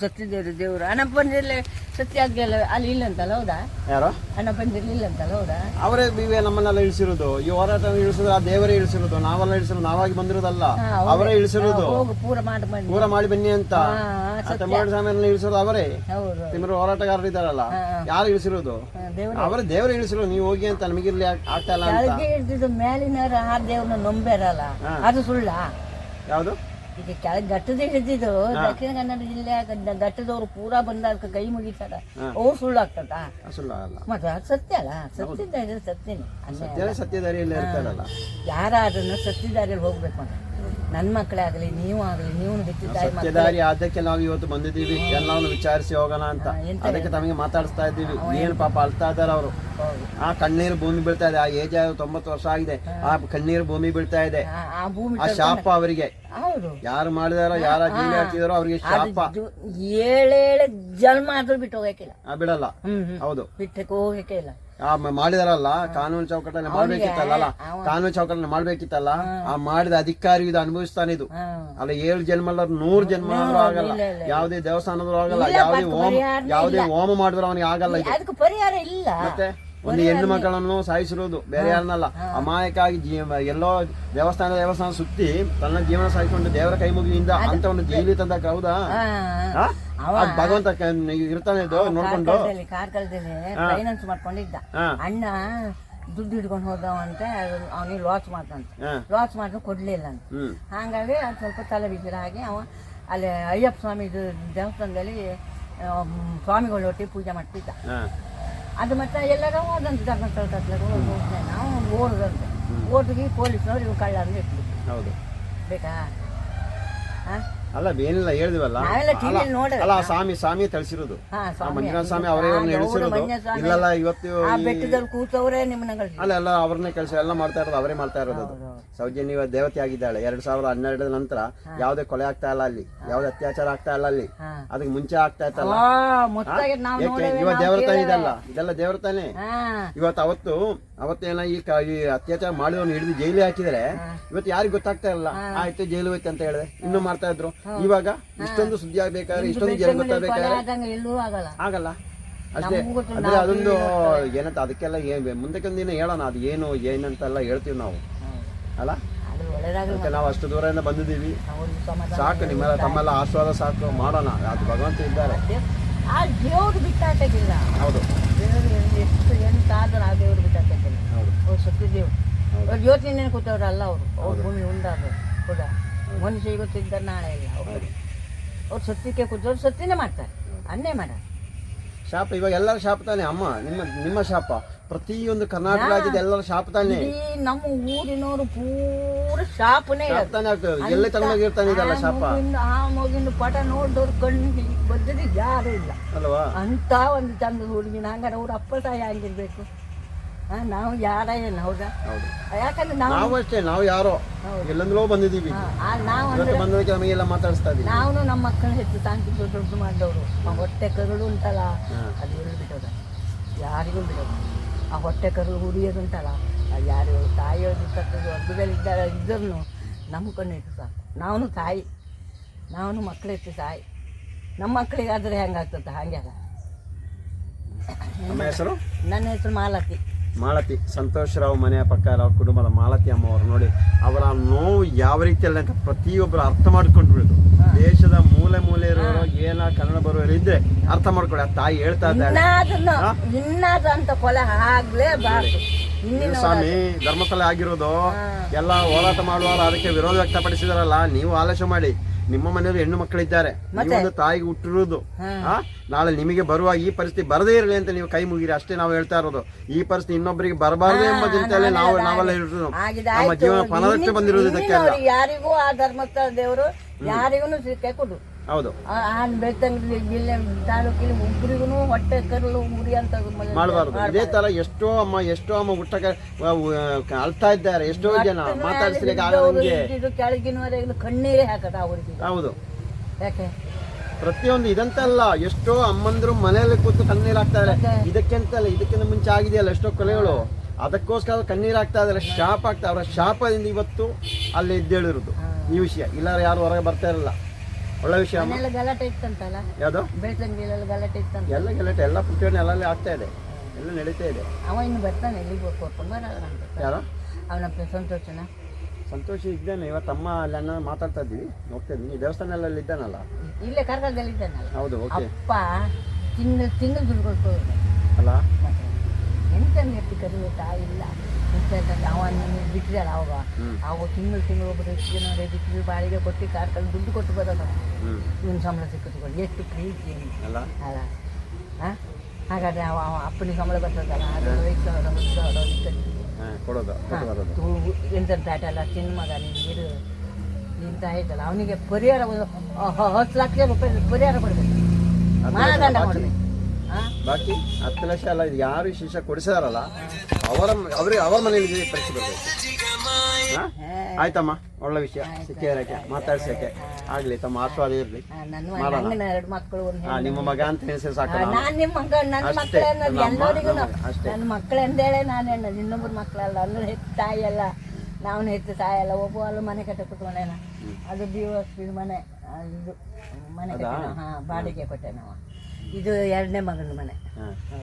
ಸತ್ತಿದ್ದೇವ್ರು ದೇವ್ರು. ಹಣ ಬಂದಿರಲಿ ಸತ್ಯ ಆಗ್ಲಿಲ್ಲ ಅಲ್ಲಿ ಇಲ್ಲ ಅಂತಲ್ಲ ಹೌದಾ? ಯಾರೋ? ಹಣ ಬಂದಿರ್ಲಿಲ್ಲ ಅಂತಲ್ಲ ಹೌದಾ? ಅವರೇ ಬಿವೆ ನಮ್ಮನ್ನೆಲ್ಲ ಇಳಿಸಿರೋದು. ಈ ಹೋರಾಟ ಇಳಿಸಿರೋದು ಆ ದೇವರೇ ಇಳಿಸಿರೋದು. ನಾವೆಲ್ಲ ಇಳಿಸಿರೋದು. ನಾವಾಗಿ ಬಂದಿರೋದಲ್ಲ. ಅವ್ರೇ. ಇಳಿಸಿರೋದು. ಹೋಗು ಪೂರ ಮಾಡಿ ಬನ್ನಿ. ಪೂರ ಮಾಡಿ ಬನ್ನಿ ಅಂತ. ತಮಿಳು ಸ್ವಾಮಿಯನ್ನ ಇಳಿಸಿರೋದು ಅವರೇ. ಹೌದು ತಿಮ್ಮರು ಹೋರಾಟಗಾರರು ಇದ್ದಾರಲ್ಲ. ಯಾರು ಇಳಿಸಿರೋದು? ಅವರೇ ದೇವರೇ ಇಳಿಸಿರೋದು. ನೀವು ಹೋಗಿ ಅಂತ ನಮಗಿರ್ಲಿ ಆಟ ಆಗ್ತಾ ಇಲ್ಲ ಅಂತ. ಮೇಲಿನವ್ರು ಆ ದೇವ್ರನ್ನ ನಂಬೇರಲ್ಲ. ಅದು ಸುಳ್ಳ. ಯಾವುದು? ಈಗ ಕೆಳಗೆ ಘಟ್ಟದ ಹಿಡಿದಿದ್ದು ದಕ್ಷಿಣ ಕನ್ನಡ ಜಿಲ್ಲೆ ಘಟ್ಟದವ್ರು ಪೂರಾ ಬಂದಾಗ ಕೈ ಮುಗಿತಾರ. ಅವ್ರು ಸುಳ್ಳು ಆಗ್ತದ? ಸುಳ್ಳು ಮತ್ತೆ ಅದು ಸತ್ಯ ಅಲ್ಲ? ಸತ್ಯದ ಸತ್ಯನೇ. ಸತ್ಯದಾರಿಯಲ್ಲಿ ಇರ್ತಾರಲ್ಲ. ಯಾರಾದ್ರೂ ಸತ್ತಿದಾರಿಯಲ್ಲಿ ಹೋಗ್ಬೇಕು ಅಂತ? ನನ್ನ ಮಕ್ಕಳೇ ಆಗಲಿ ನೀವು ಆಗಲಿ ನೀವು ಸತ್ಯದಾರಿ ಅದಕ್ಕೆ ನಾವು ಇವತ್ತು ಬಂದಿದ್ದೀವಿ. ಎಲ್ಲವನ್ನು ವಿಚಾರಿಸಿ ಹೋಗೋಣ ಅಂತ. ಅದಕ್ಕೆ ತಮಗೆ ಮಾತಾಡಿಸ್ತಾ ಇದ್ದೀವಿ. ಏನು ಪಾಪ ಅಳ್ತಾ ಇದ್ದಾರೆ ಅವರು. ಆ ಕಣ್ಣೀರು ಭೂಮಿ ಬೀಳ್ತಾ ಇದೆ. ಆ ಏಜ್ ತೊಂಬತ್ತು ವರ್ಷ ಆಗಿದೆ. ಆ ಕಣ್ಣೀರು ಭೂಮಿ ಬೀಳ್ತಾ ಇದೆ. ಆ- ಶಾಪ ಅವರಿಗೆ. ಯಾರು ಮಾಡಿದಾರೋ ಯಾರ ಜೀವ ಹಾಕಿದಾರೋ ಅವರಿಗೆ ಶಾಪ. ಏಳೇಳೆ ಜನ್ಮ ಆದ್ರೂ ಬಿಟ್ಟು ಹೋಗಕ್ಕಿಲ್ಲ ಬಿಡಲ್ಲ. ಹೌದು. ಬಿಟ್ಟಕ್ಕೆ ಹೋಗಕ್ಕೆ ಇಲ್ಲ. ಆ ಮ- ಮಾಡಿದಾರಲ್ಲ ಕಾನೂನು ಚೌಕಟ್ಟಲ್ಲಿ ಮಾಡ್ಬೇಕಿತ್ತಲ್ಲ ಕಾನೂನು ಚೌಕಟ್ಟಲ್ಲಿ ಮಾಡ್ಬೇಕಿತ್ತಲ್ಲ ಆ ಮಾಡಿದ ಅಧಿಕಾರಿ ಇದು ಅನುಭವಿಸ್ತಾನೆ ಇದು. ಅಲ್ಲ ಏಳು ಜನ್ಮ ನೂರ್ ಜನ್ಮ ಆಗಲ್ಲ. ಯಾವುದೇ ದೇವಸ್ಥಾನದ್ರು ಆಗಲ್ಲ ಯಾವುದೇ ಹೋಮ ಯಾವುದೇ ಹೋಮ ಮಾಡಿದ್ರು ಅವನಿಗೆ ಆಗಲ್ಲ ಇದು. ಅದಕ್ಕೆ ಪರಿಹಾರ ಇಲ್ಲ. ಮತ್ತೆ? ಒಂದು ಹೆಣ್ಣು ಮಕ್ಕಳನ್ನು ಸಾಯಿಸಿರೋದು ಬೇರೆ ಯಾರನ್ನಲ್ಲ. ಅಮಾಯಕಾಗಿ ಜೀವ ಎಲ್ಲೋ ದೇವಸ್ಥಾನ ದೇವಸ್ಥಾನ ಸುತ್ತಿ ತನ್ನ ಜೀವನ ಸಾಯಿಸಿಕೊಂಡು ದೇವರ ಕೈ ಮುಗಿಯಿಂದ ಅಂತ ಒಂದು ಜೈಲಿ ತಂದಕ್ಕೆ ಹೌದಾ? ಭಗವಂತ ಇರ್ತಾನೆ ಇದು ನೋಡ್ಕೊಂಡು. ಕಾರ್ಕಳದಲ್ಲಿ ಫೈನಾನ್ಸ್ ಮಾಡ್ಕೊಂಡಿದ್ದ. ಅಣ್ಣ ದುಡ್ಡು ಹಿಡ್ಕೊಂಡು ಹೋದವಂತೆ ಅವನಿಗೆ ಲಾಸ್ ಮಾಡ್ತಂತೆ. ಲಾಸ್ ಮಾಡಿದ್ರೆ ಕೊಡ್ಲಿಲ್ಲ ಅಂತ. ಹಾಗಾಗಿ ಅದು ಸ್ವಲ್ಪ ತಲೆ ಬಿಸಿರ ಹಾಗೆ ಅವ ಅಲ್ಲಿ ಅಯ್ಯಪ್ಪ ಸ್ವಾಮಿ ದೇವಸ್ಥಾನದಲ್ಲಿ ಸ್ವಾಮಿಗಳ ಒಟ್ಟಿಗೆ ಪೂಜೆ ಮಾಡ್ತಿದ್ದ. ಅದು ಮತ್ತೆ ಎಲ್ಲರೂ ಹೋದಂತೆ ಧರ್ಮಸ್ಥಳ ಹೋಗ್ತೇನೆ. ನಾವು ಓಡ್ದಂತೆ. ಓಟಿಗೆ ಪೊಲೀಸ್ನವ್ರು ಇವು ಕಳ್ಳ ಅಂದ್ರೆ ಇಟ್ಬಿಟ್ಟು ಹೌದು. ಬೇಕಾ? ಹಾ ಅಲ್ಲ ಏನಿಲ್ಲ ಹೇಳಿದ್ವಲ್ಲ. ನಾವೆಲ್ಲ ಅಲ್ಲ ಆ ಸ್ವಾಮಿ ಸ್ವಾಮಿ ತಿಳಿಸಿರೋದು. ಹಾ ಆ ಸ್ವಾಮಿ. ಮಂಜುನಾಥ ಸ್ವಾಮಿ ಅವರೇ ಇವ್ರನ್ನ ಇಳಿಸಿರೋದು ಮಂಜುನಾಥ ಸ್ವಾಮಿ. ಇಲ್ಲಲ್ಲ ಇವತ್ತು ಆ ಬೆಟ್ಟದಲ್ಲಿ ಕೂತವರೇ ನಿಮ್ಮನಗಳು ಅಲ್ಲ ಎಲ್ಲ ಅವ್ರನ್ನೇ ಕೆಲಸ ಎಲ್ಲ ಮಾಡ್ತಾ ಇರೋದು ಅವರೇ ಮಾಡ್ತಾ ಇರೋದು ಅದು. ಸೌಜನ್ಯ ದೇವತೆ ಆಗಿದ್ದಾಳೆ. ಎರಡ್ ಸಾವಿರದ ಹನ್ನೆರಡರ ನಂತರ ಯಾವ್ದೇ ಕೊಲೆ ಆಗ್ತಾ ಇಲ್ಲ ಅಲ್ಲಿ. ಯಾವ್ದೇ ಅತ್ಯಾಚಾರ ಆಗ್ತಾ ಇಲ್ಲ ಅಲ್ಲಿ. ಹಾ. ಅದಕ್ಕೆ ಮುಂಚೆ ಆಗ್ತಾ ಇತ್ತಲ್ಲ. ಆ ಮುತ್ತಾಗಿ ನಾವು ಯಾಕೆ? ನೋಡೇವೆ ಇವ ದೇವರ ತಾನೇ ಇದಲ್ಲ. ಇದೆಲ್ಲ ದೇವರ ತಾನೇ ಹಾ. ಇವತ್ತು ಅವತ್ತು ಅವತ್ತೇನ ಈ ಕ- ಈ ಅತ್ಯಾಚಾರ ಮಾಡಿದವನು ಹಿಡಿದು ಜೈಲಿಗೆ ಹಾಕಿದ್ರೆ ಇವತ್ತು ಯಾರಿಗೂ ಗೊತ್ತಾಗ್ತಾ ಇಲ್ಲ. ಆಯ್ತು ಜೈಲು ಹೋಯ್ತು ಅಂತ ಹೇಳಿದೆ ಇನ್ನು ಮಾಡ್ತಾ ಇದ್ರು. ಇವಾಗ ಇಷ್ಟೊಂದು ಸುದ್ದಿ ಆಗ್ಬೇಕಾದ್ರೆ ಇಷ್ಟೊಂದು ಜನ ಗೊತ್ತಾಗಬೇಕಾದ್ರೆ ಎಲ್ಲೂ ಆಗಲ್ಲ. ಆಗಲ್ಲ. ಅಷ್ಟೇ. ಅಂದ್ರೆ ಅದೊಂದು ಏನಂತ ಅದಕ್ಕೆಲ್ಲ ಏನ್ ಮುಂದಕ್ಕೆ ಒಂದಿನ ಹೇಳೋಣ ಅದು ಏನು ಏನಂತೆಲ್ಲ ಹೇಳ್ತೀವಿ ನಾವು. ಅಲ್ಲ? ಅದಕ್ಕೆ ನಾವು ಅಷ್ಟು ದೂರದಿಂದ ಬಂದಿದ್ದೀವಿ. ಸಾಕು ನಿಮ್ಮೆಲ್ಲ ತಮ್ಮೆಲ್ಲ ಆಶೀರ್ವಾದ ಸಾಕು ಮಾಡೋಣ. ಅದು ಭಗವಂತ ಇದ್ದಾರೆ. ದೇವ್ರು ಬಿಟ್ಟಾಕಿಲ್ಲ ಹೌದು. ದೇವ್ರು ಎಷ್ಟು ಎಂತ ಆದ್ರೂ ಆ ದೇವ್ರು ಹೌದು. ಅವ್ರು ಸತ್ಯ ದೇವ್ರು ಅವ್ರು. ಅವರು ಅವ್ರ ಭೂಮಿ ಉಂಡಾದ್ರು ಕೂಡ. ಮನುಷ್ಯ ಇವತ್ತಿದ್ದ ನಾಳೆ ಇಲ್ಲ ಅವ್ರು ಅವ್ರು ಸತ್ಯಕ್ಕೆ ಕೂತವ್ರು ಸತ್ಯನೇ ಮಾಡ್ತಾರೆ. ಅನ್ನೇ ಮಾಡ. ಶಾಪ ಇವಾಗ ಎಲ್ಲರ ಶಾಪ ತಾನೆ? ಅಮ್ಮ ನಿಮ್ಮ ನಿಮ್ಮ ಶಾಪ. ಪ್ರತಿಯೊಂದು ಕರ್ನಾಟಕ ರಾಜ್ಯದ ಎಲ್ಲರ ಶಾಪ ತಾನೆ? ಈ ನಮ್ಮ ಊರಿನವರು ಪೂರ ಶಾಪನೇ ಶಾಪ ಎಲ್ಲ ಆಗ್ತದೆ. ಎಲ್ಲೇ ತಗೊಂಡೋಗಿರ್ತಾನೆ ಇದೆಲ್ಲ ಶಾಪ? ಆ ಮಗಿನ ಪಟ ನೋಡಿದವ್ರು ಕಣ್ಣಿಗೆ ಬದ್ದದಿ ಯಾರು ಇಲ್ಲ. ಅಲ್ವಾ? ಅಂತ ಒಂದು ಚಂದ ಹುಡುಗಿನ ಹಂಗಾರೆ ಅವ್ರ ಅಪ್ಪ ತಾಯಿ ಆಗಿರ್ಬೇಕು. ನಾವು ಯಾರ ಏನು ಹೌದಾ? ಹೌದು. ಯಾಕಂದ್ರೆ ನಾವು ನಾವು ಅಷ್ಟೇ ನಾವು ಯಾರೋ. ಎಲ್ಲಂದ್ರೂ ಬಂದಿದ್ದೀವಿ. ಆ, ನಾವು ಇವತ್ತು ಬಂದದಕ್ಕೆ ನಮಗೆಲ್ಲ ಮಾತಾಡಿಸ್ತಾ ಇದ್ದೀವಿ ನಾವು ನಮ್ಮ ಮಕ್ಕಳ ಹೆಚ್ಚು ಸಾಂಕೇತಿಕ ದೊಡ್ಡ ಮಾಡಿದವರು. ಆ ಹೊಟ್ಟೆ ಕರುಳು ಉಂಟಲ್ಲ ಅದು ಎಲ್ಲಿ ಬಿಡೋದ ಯಾರಿಗೂ ಬಿಡೋದು. ಆ ಹೊಟ್ಟೆ ಕರುಳು ಉರಿಯೋದುಂಟಲ್ಲ ಅದು ಯಾರು ತಾಯಿಯವರು ಇದ್ದಾರೆ ಇದ್ದರೂ ನಂಬ್ಕೊಂಡು ಇಟ್ಟು ಸಾಕು. ನಾವು ತಾಯಿ. ನಾವು ಮಕ್ಕಳಿತ್ತು ತಾಯಿ. ನಮ್ಮ ಮಕ್ಕಳಿಗಾದ್ರೆ ಹೆಂಗಾಗ್ತದೆ? ಹಾಗೆ ಅಲ್ಲ. ನಮ್ಮ ಹೆಸರು? ನನ್ನ ಹೆಸರು ಮಾಲತಿ. ಮಾಲತಿ ಸಂತೋಷ್ ರಾವ್ ಮನೆಯ ಪಕ್ಕ ಇರೋ ಕುಟುಂಬದ ಮಾಲತಿ ಅಮ್ಮವರು ನೋಡಿ ಅವರ ನೋವು ಯಾವ ರೀತಿಯಲ್ಲಿ ಅಂತ ಪ್ರತಿಯೊಬ್ಬರು ಅರ್ಥ ಮಾಡ್ಕೊಂಡು ಬಿಡುದು ದೇಶದ ಮೂಲೆ ಮೂಲೆ ಇರೋರು ಏನ ಕನ್ನಡ ಬರೋರು ಇದ್ರೆ ಅರ್ಥ ಮಾಡ್ಕೊಳ್ಳಿ ಆ ತಾಯಿ ಹೇಳ್ತಾ ಇದ್ದಾಳೆ. ಸ್ವಾಮಿ ಧರ್ಮಸ್ಥಳ ಆಗಿರೋದು ಎಲ್ಲ ಹೋರಾಟ ಮಾಡುವಾಗ ಅದಕ್ಕೆ ವಿರೋಧ ವ್ಯಕ್ತಪಡಿಸಿದಾರಲ್ಲ ನೀವು ಆಲೋಚನೆ ಮಾಡಿ. ನಿಮ್ಮ ಮನೆಯಲ್ಲಿ ಹೆಣ್ಣು ಮಕ್ಕಳಿದ್ದಾರೆ. ಒಂದು ತಾಯಿಗೆ ಹುಟ್ಟಿರುವುದು ಆ? ನಾಳೆ ನಿಮಗೆ ಬರುವ ಈ ಪರಿಸ್ಥಿತಿ ಬರದೇ ಇರಲಿ ಅಂತ ನೀವು ಕೈ ಮುಗಿರಿ ಅಷ್ಟೇ ನಾವು ಹೇಳ್ತಾ ಇರೋದು. ಈ ಪರಿಸ್ಥಿತಿ ಇನ್ನೊಬ್ಬರಿಗೆ ಬರಬಾರದು ಎಂಬ ಚಿಂತೆಯಲ್ಲಿ ನಾವು ನಾವೆಲ್ಲ ಇರೋದು ನಮ್ಮ. ಜೀವನ ಪಣದಟ್ಟು ಬಂದಿರೋದು ಇದಕ್ಕೆ ಯಾರಿಗೂ ಆ ಧರ್ಮಸ್ಥಳ ದೇವರು ಯಾರಿಗೂ ಸಿಕ್ಕೇ ಕೊಡು. ಹೌದು. ಆನ್ ಬೆಳ್ತಂಗಡಿ ಜಿಲ್ಲೆ ತಾಲೂಕಿನ ಒಬ್ಬರಿಗೂ ಹೊಟ್ಟೆ ಕರಳು ಉರಿ ಅಂತ ಮಾಡಬಾರ್ದು. ಇದೇ ತರ ಎಷ್ಟೋ ಅಮ್ಮ ಎಷ್ಟೋ ಅಮ್ಮ ಹುಟ್ಟಕ್ಕೆ ಅಳ್ತಾ ಇದ್ದಾರೆ. ಎಷ್ಟೋ ಜನ ಮಾತಾಡಿಸ್ಲಿಕ್ಕೆ ಆಗದಂಗೆ ಕೆಳಗಿನವರೆಗೂ ಕಣ್ಣೀರೇ ಹಾಕದ ಹೌದು. ಯಾಕೆ? ಪ್ರತಿಯೊಂದು ಇದಂತಲ್ಲ ಎಷ್ಟೋ ಅಮ್ಮಂದ್ರು ಮನೆಯಲ್ಲಿ ಕೂತು ಕಣ್ಣೀರ್ ಹಾಕ್ತಾ ಇದಾರೆ. ಇದಕ್ಕೆಂತಲ್ಲ ಇದಕ್ಕಿಂತ ಮುಂಚೆ ಆಗಿದೆಯಲ್ಲ ಎಷ್ಟೋ ಕೊಲೆಗಳು. ಅದಕ್ಕೋಸ್ಕರ ಕಣ್ಣೀರ್ ಹಾಕ್ತಾ ಇದಾರೆ. ಶಾಪ ಆಗ್ತಾ ಅವರ ಶಾಪದಿಂದ ಇವತ್ತು ಅಲ್ಲಿ ಎದ್ದೇಳಿರೋದು ಈ ವಿಷಯ. ಇಲ್ಲಾರ ಯಾರು ಹೊರಗೆ ಬರ್ತಾ ಇರಲ್ಲ. ಒಳ್ಳೆ ವಿಷಯ. ಅಮ್ಮ ಮನೆಯಲ್ಲ ಗಲಾಟೆ ಇತ್ತಂತಲ್ಲ? ಯಾವುದು? ಬೆಳ್ತಂಗಿಲೆಲ್ಲ ಗಲಾಟೆ ಇತ್ತಂತ? ಎಲ್ಲ ಗಲಾಟೆ ಎಲ್ಲ ಪುಟ್ಟಿಯನ್ನು ಎಲ್ಲಲ್ಲಿ ಆಗ್ತಾ ಇದೆ. ಎಲ್ಲ ನಡೀತಾ ಇದೆ. ಅವ ಇನ್ನು ಬರ್ತಾನೆ ಎಲ್ಲಿಗೆ ಕರ್ಕೊಂಡು ಬರಲ್ಲ ಅಂತ ಯಾರು? ಅವನ ಸಂತೋಷನ? ಸಂತೋಷ ಇದ್ದಾನೆ ಇವತ್ತು ಅಮ್ಮ ಅಲ್ಲಿ ಅನ್ನ ಮಾತಾಡ್ತಾ ಇದ್ದೀವಿ. ಹೋಗ್ತಾ ಇದ್ದೀನಿ. ದೇವಸ್ಥಾನ ಎಲ್ಲ ಇದ್ದಾನಲ್ಲ? ಇಲ್ಲೇ ಕರ್ಕದಲ್ಲಿ ಇದ್ದಾನಲ್ಲ? ಹೌದು ಓಕೆ. ಅಪ್ಪ ತಿಂಗಳು ತಿಂಗಳು ದುಡ್ಡು ಅಲ್ಲ? ಮತ್ತೆ ಎಂತ ಕರಿವೆ ತಾಯಿ ಇಲ್ಲ. ಅಂತ ಅಂತಂದ್ರೆ ಅವ ನಮಗೆ ಬಿಟ್ಟಿದ್ದಾಳ ಅವಾಗ. ಅವಾಗ ತಿಂಗಳು ತಿಂಗಳು ಒಬ್ಬರು ಎಷ್ಟು ಜನ ಬಿಟ್ಟು ಬಾಡಿಗೆ ಕೊಟ್ಟು ಕಾರ್ಕಲ್ಲಿ ದುಡ್ಡು ಕೊಟ್ಟು ಬರೋದು ಇವನು ಸಂಬಳ ಸಿಕ್ಕಿದ್ಕೊಂಡು ಎಷ್ಟು ಪ್ರೀತಿ ಅಲ್ಲ? ಹಾಂ ಹಾಗಾದ್ರೆ ಅವ ಅವ ಅಪ್ಪನಿಗೆ ಸಂಬಳ ಬರ್ತದಲ್ಲ ಅದು ಐದು ಸಾವಿರ ಹತ್ತು ಸಾವಿರ ಕೊಟ್ಟು ಬರೋದು. ಎಂತೆಂತ ಮಗ ನೀರು ಇಂತ ಆಯ್ತಲ್ಲ? ಅವನಿಗೆ ಪರಿಹಾರ ಒಂದು ಹತ್ತು ಲಕ್ಷ ರೂಪಾಯಿ ಪರಿಹಾರ ಕೊಡಬೇಕು. ಮಾನದಂಡ ಮಾಡಬೇಕು ಬಾಕಿ ಹತ್ತು ಲಕ್ಷ ಅಲ್ಲ ಇದು ಯಾರು ವಿಶೇಷ ಶಿಷ್ಯ ಕೊಡಿಸಿದಾರಲ್ಲ ಅವರ ಅವ್ರಿಗೆ ಅವ್ರ ಮನೇಲಿ ಪರೀಕ್ಷೆ ಬರಬೇಕು ಹಾಂ? ಆಯ್ತಮ್ಮ ಒಳ್ಳೆ ವಿಷಯ. ಸಿಕ್ಕಿರಕ್ಕೆ ಮಾತಾಡ್ಸಕ್ಕೆ. ಆಗ್ಲಿ ತಮ್ಮ ಆಶೀರ್ವಾದ ಇರಲಿ. ನಿಮ್ಮ ಮಗ ಅಂತ ಹೆಸರು ಸಾಕು ಅಷ್ಟೇ. ನನ್ನ ಮಕ್ಕಳೇ ಅಂದೇಳೆ ನಾನು ಹೇಳೋದು ಇನ್ನೊಬ್ಬರ ಮಕ್ಕಳಲ್ಲ ಅಂದ್ರೆ ಹೆತ್ತ ತಾಯಿ ಅಲ್ಲ. ನಾವು ಹೆಚ್ಚು ತಾಯಿ ಅಲ್ಲ ಒಬ್ಬ ಅಲ್ಲೂ ಮನೆ ಕಟ್ಟ ಕುತ್ಕೊಂಡೇನ. ಅದು ಬಿ ಮನೆ ಅದು ಇದು ಮನೆ ಕಟ್ಟ ಹಾಂ ಬಾಡಿಗೆ ಕೊಟ್ಟೆ ನಾವು ಇದು ಎರಡನೇ ಮಗನ ಮನೆ.